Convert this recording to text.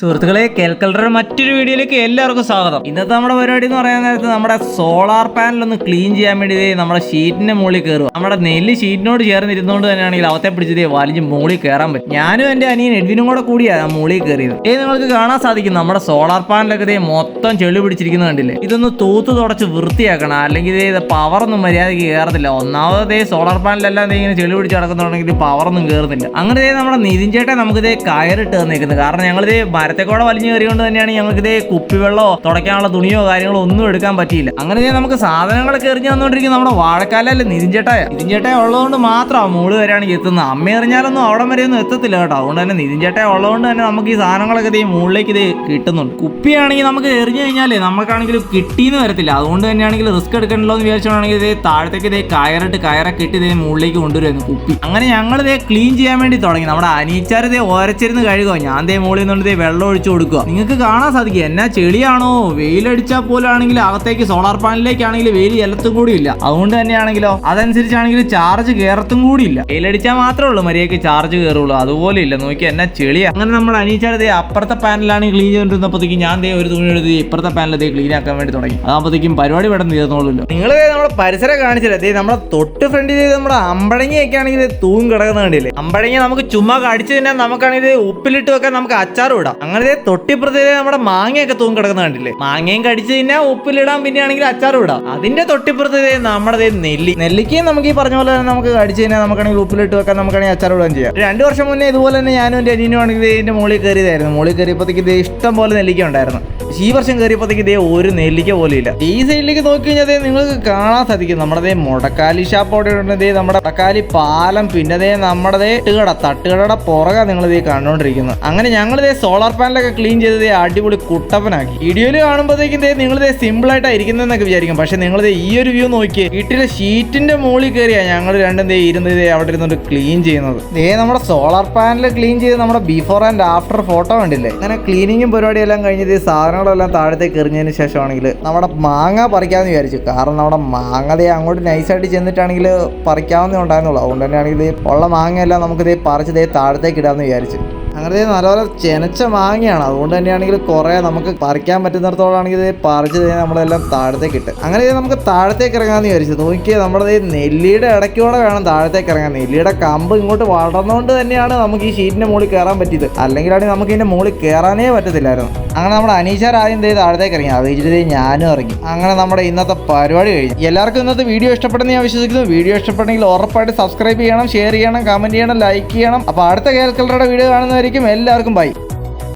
സുഹൃത്തുക്കളെ കേൽക്കലറുടെ മറ്റൊരു വീഡിയോയിലേക്ക് എല്ലാവർക്കും സ്വാഗതം. ഇന്നത്തെ നമ്മുടെ പരിപാടി എന്ന് പറയാൻ നേരത്ത് നമ്മുടെ സോളാർ പാനൽ ഒന്ന് ക്ലീൻ ചെയ്യാൻ വേണ്ടി നമ്മുടെ ഷീറ്റിന്റെ മുകളിൽ കയറുക നമ്മുടെ നെല്ല് ഷീറ്റിനോട് ചേർന്നിരുന്നോണ്ട് തന്നെയാണെങ്കിൽ അവത്തെ പിടിച്ചത് വലിഞ്ഞ് മുകളിൽ കയറാൻ പറ്റും. ഞാനും എന്റെ അനിയൻ എഡ്വിനും കൂടെ കൂടിയാണ് മുകളിൽ കയറിയത് ഏ നിങ്ങൾക്ക് കാണാൻ സാധിക്കും നമ്മുടെ സോളാർ പാനലൊക്കെ ഇതേ മൊത്തം ചെളി പിടിച്ചിരിക്കുന്നത് കണ്ടില്ലേ? ഇതൊന്ന് തൂത്ത് തുടച്ച് വൃത്തിയാക്കണം. അല്ലെങ്കിൽ ഇത് പവറൊന്നും മര്യാദയ്ക്ക് കയറത്തില്ല ഒന്നാമത് സോളാർ പാനലെല്ലാം ഇങ്ങനെ ചെളി പിടിച്ച് നടക്കുന്നുണ്ടെങ്കിൽ പവറൊന്നും കയറുന്നില്ല അങ്ങനെ നമ്മുടെ നിതിൻ ചേട്ടൻ നമുക്ക് ദേ കയറിട്ട് തന്നേക്കുന്നത്. കാരണം ഞങ്ങൾ ദേ മരത്തെ കൂടെ വലിഞ്ഞു കയറിയോണ്ട് തന്നെയാണ് ഞങ്ങൾക്ക് ഇതേ കുപ്പിവെള്ളമോ തുടയ്ക്കാനുള്ള തുണിയോ കാര്യങ്ങളോ ഒന്നും എടുക്കാൻ പറ്റിയില്ല. അങ്ങനെ നമുക്ക് സാധനങ്ങളൊക്കെ എറിഞ്ഞു വന്നോണ്ടിരിക്കും നമ്മുടെ വാഴക്കാലല്ലേ നിതിൻ ചേട്ടായ ഉള്ളതുകൊണ്ട് മാത്രം മോൾ വരെയാണെങ്കിൽ എത്തുന്നത്. അമ്മ എറിഞ്ഞാലൊന്നും അവിടെ വരെ ഒന്നും എത്തത്തില്ല കേട്ടോ. അതുകൊണ്ട് തന്നെ നിതിൻചേട്ടായ ഉള്ളതുകൊണ്ട് തന്നെ നമുക്ക് ഈ സാധനങ്ങളൊക്കെ ഇതേ മുകളിലേക്ക് ഇത് കിട്ടുന്നുണ്ട്. കുപ്പിയാണെങ്കിൽ നമുക്ക് എറിഞ്ഞു കഴിഞ്ഞാലേ നമുക്കാണെങ്കിൽ കിട്ടിയെന്ന് വരത്തില്ല. അതുകൊണ്ട് തന്നെയാണെങ്കിൽ റിസ്ക് എടുക്കണ്ടല്ലോ എന്ന് വിചാരിച്ചോണെങ്കിൽ ഇതേ താഴത്തേക്ക് ഇതേ കയറിട്ട് കയറെ കെട്ടി ഇതേ മുകളിലേക്ക് കൊണ്ടുവരുന്നു കുപ്പി. അങ്ങനെ ഞങ്ങൾ ഇതേ ക്ലീൻ ചെയ്യാൻ വേണ്ടി തുടങ്ങി. നമ്മുടെ അനീച്ചാർ ഇതേ ഓരച്ചിരുന്ന് കഴുകുക ഞാൻ ദേ മുകളിൽ നിന്നുകൊണ്ട് ഇതേ വെള്ളം ഒഴിച്ചു കൊടുക്കുക. നിങ്ങൾക്ക് കാണാൻ സാധിക്കും. എന്നാ ചെളിയാണോ? വെയിലടിച്ചാൽ പോലാണെങ്കിൽ അകത്തേക്ക് സോളാർ പാനലിലേക്കാണെങ്കിൽ വെയിൽ എല്ലത്തും കൂടി ഇല്ല അതുകൊണ്ട് തന്നെയാണെങ്കിലോ? അതനുസരിച്ചാണെങ്കിൽ ചാർജ് കയറത്തും കൂടി ഇല്ല വെയിലടിച്ചാൽ മാത്രമേ ഉള്ളൂ. മര്യാദയ്ക്ക് ചാർജ് കയറുള്ളൂ അതുപോലെ ഇല്ല. നോക്കി എന്നാ ചെളിയാ. അങ്ങനെ നമ്മൾ അനീച്ചാർ ദേ അപ്പുറത്തെ പാനലാണ് ക്ലീൻ ചെയ്തിരുന്നപ്പോഴത്തേക്ക് ഞാൻ ദേ ഒരു തുണി എഴുതി ഇപ്പുറത്തെ പാനൽ ദേ ക്ലീൻ ആക്കാൻ വേണ്ടി തുടങ്ങി. അതാകുമ്പോഴത്തേക്കും പരിപാടി ഇവിടെ തീർന്നോളൂല്ലോ നിങ്ങൾ നമ്മുടെ പരിസരം കാണിച്ചില്ലേ? ദേ നമ്മുടെ തൊട്ട് ഫ്രണ്ടിൽ നമ്മുടെ അമ്പഴങ്ങിയൊക്കെ ആണെങ്കിൽ തൂങ്ങി കിടക്കുന്ന കണ്ടില്ലേ? അമ്പഴങ്ങി നമുക്ക് ചുമ്മാ കടിച്ചു തന്നെ നമുക്കാണെങ്കിൽ ഉപ്പിലിട്ട് വെക്കാൻ നമുക്ക് അച്ചാറും ഇടാം. അങ്ങനെ ദേ തൊട്ടിപ്പുറത്തേ നമ്മുടെ മാങ്ങയൊക്കെ തൂങ്ങി കിടക്കുന്ന കണ്ടില്ലേ? മാങ്ങയും കടിച്ചു കഴിഞ്ഞാൽ ഉപ്പിലിടാം പിന്നെ ആണെങ്കിൽ അച്ചാറും ഇടാം. അതിന്റെ തൊട്ടിപ്പുറത്തേ നമ്മുടെ നെല്ലി. നെല്ലിക്കയും നമുക്ക് ഈ പറഞ്ഞ പോലെ തന്നെ നമുക്ക് കടിച്ചു കഴിഞ്ഞാൽ നമുക്കാണെങ്കിൽ ഉപ്പിലിട്ട് വെക്കാൻ നമുക്കാണെങ്കിൽ അച്ചാർ ഇടാൻ ചെയ്യാം. രണ്ടു വർഷം മുന്നേ ഇതുപോലെ തന്നെ ഞാനും എന്റെ അനിയനും ആണെങ്കിൽ ഇതിന്റെ മുകളിൽ കയറിയതായിരുന്നു. മുകളിൽ കയറിയപ്പോഴത്തേക്ക് ഇത് ഇഷ്ടം പോലെ നെല്ലിക്ക ഉണ്ടായിരുന്നു. ഈ വർഷം കയറിയപ്പോഴത്തേക്ക് ഇതേ ഒരു നെല്ലിക്ക പോലും ഇല്ല. ഈ സൈഡിലേക്ക് നോക്കി കഴിഞ്ഞാൽ നിങ്ങൾക്ക് കാണാൻ സാധിക്കും. നമ്മുടെ മുടക്കാലി ഷാപ്പ് അവിടെ ഉണ്ട്. ദേ നമ്മുടെ മുടക്കാലി പാലം പിന്നെ നമ്മുടെ തട്ടുകട. തട്ടുകടയുടെ പുറകെ നിങ്ങൾ ദേ കണ്ടുകൊണ്ടിരിക്കുന്നത് അങ്ങനെ ഞങ്ങളിതേ ദേ സോളാർ പാനലൊക്കെ ക്ലീൻ ചെയ്ത് ദേ അടിപൊളി കുട്ടപ്പനാക്കി. വീഡിയോയിൽ കാണുമ്പോഴത്തേക്കും ദേ സിമ്പിൾ ആയിട്ടാണ് ഇരിക്കുന്നതെന്നൊക്കെ വിചാരിക്കും. പക്ഷെ നിങ്ങൾ ഈ ഒരു വ്യൂ നോക്കിയേ വീട്ടിലെ ഷീറ്റിന്റെ മുകളിൽ കയറിയാ ഞങ്ങൾ രണ്ടും ദേ ഇരുന്ന് ദേ അവിടെ ഇരുന്നിട്ട് ക്ലീൻ ചെയ്യുന്നത്. ദേ നമ്മുടെ സോളാർ പാനൽ ക്ലീൻ ചെയ്ത് നമ്മുടെ ബിഫോർ ആൻഡ് ആഫ്റ്റർ ഫോട്ടോ കണ്ടില്ലേ? അങ്ങനെ ക്ലീനിങ്ങും പരിപാടിയെല്ലാം കഴിഞ്ഞത് സാധനങ്ങളെല്ലാം താഴത്തേക്ക് എറിഞ്ഞതിന് ശേഷമാണെങ്കിൽ നമ്മുടെ മാങ്ങ പറിക്കാമെന്ന് വിചാരിച്ചു. കാരണം നമ്മുടെ മാങ്ങ ദേ അങ്ങോട്ട് നൈസായിട്ട് ചെന്നിട്ടാണെങ്കിൽ പറിക്കാവുന്നേ ഉണ്ടായിരുന്നുള്ളൂ. അതുകൊണ്ട് തന്നെയാണെങ്കിൽ ഉള്ള മാങ്ങയെല്ലാം നമുക്ക് പറിച്ച് ദേ താഴത്തേക്ക് ഇടാമെന്ന് വിചാരിച്ചു. അങ്ങനെ നല്ലപോലെ ചെനച്ച മാങ്ങയാണ്. അതുകൊണ്ട് തന്നെയാണെങ്കിൽ കുറേ നമുക്ക് പറിക്കാൻ പറ്റുന്നിടത്തോളാണെങ്കിൽ ഇത് പറിച്ച് കഴിഞ്ഞാൽ നമ്മളെല്ലാം താഴത്തേക്ക് ഇട്ട്. അങ്ങനെ നമുക്ക് താഴത്തേക്ക് ഇറങ്ങാമെന്ന് വിചാരിച്ചു. നോക്കിയേ നമ്മുടെ ഈ നെല്ലിയുടെ ഇടയ്ക്കൂടെ വേണം താഴത്തേക്ക് ഇറങ്ങാൻ. നെല്ലിയുടെ കമ്പ് ഇങ്ങോട്ട് വളർന്നുകൊണ്ട് തന്നെയാണ് നമുക്ക് ഈ ഷീറ്റിന്റെ മുകളിൽ കയറാൻ പറ്റിയത്. അല്ലെങ്കിലാണെങ്കിൽ നമുക്ക് ഇതിന്റെ മുകളിൽ കയറാനേ പറ്റത്തില്ലായിരുന്നു. അങ്ങനെ നമ്മുടെ അനീഷാർ ആദ്യം ദേ താഴത്തേക്ക് ഇറങ്ങി. അത് വെച്ചിട്ട് ഞാനും ഇറങ്ങി. അങ്ങനെ നമ്മുടെ ഇന്നത്തെ പരിപാടി കഴിഞ്ഞു. എല്ലാവർക്കും ഇന്നത്തെ വീഡിയോ ഇഷ്ടപ്പെടുന്ന ഞാൻ വിശ്വസിക്കുന്നു. വീഡിയോ ഇഷ്ടപ്പെട്ടെങ്കിൽ ഉറപ്പായിട്ട് സബ്സ്ക്രൈബ് ചെയ്യണം ഷെയർ ചെയ്യണം കമന്റ് ചെയ്യണം ലൈക്ക് ചെയ്യണം. അപ്പോൾ അടുത്ത കേൾക്കലറുടെ വീഡിയോ കാണുന്നതായിരിക്കും എല്ലാവർക്കും ബൈ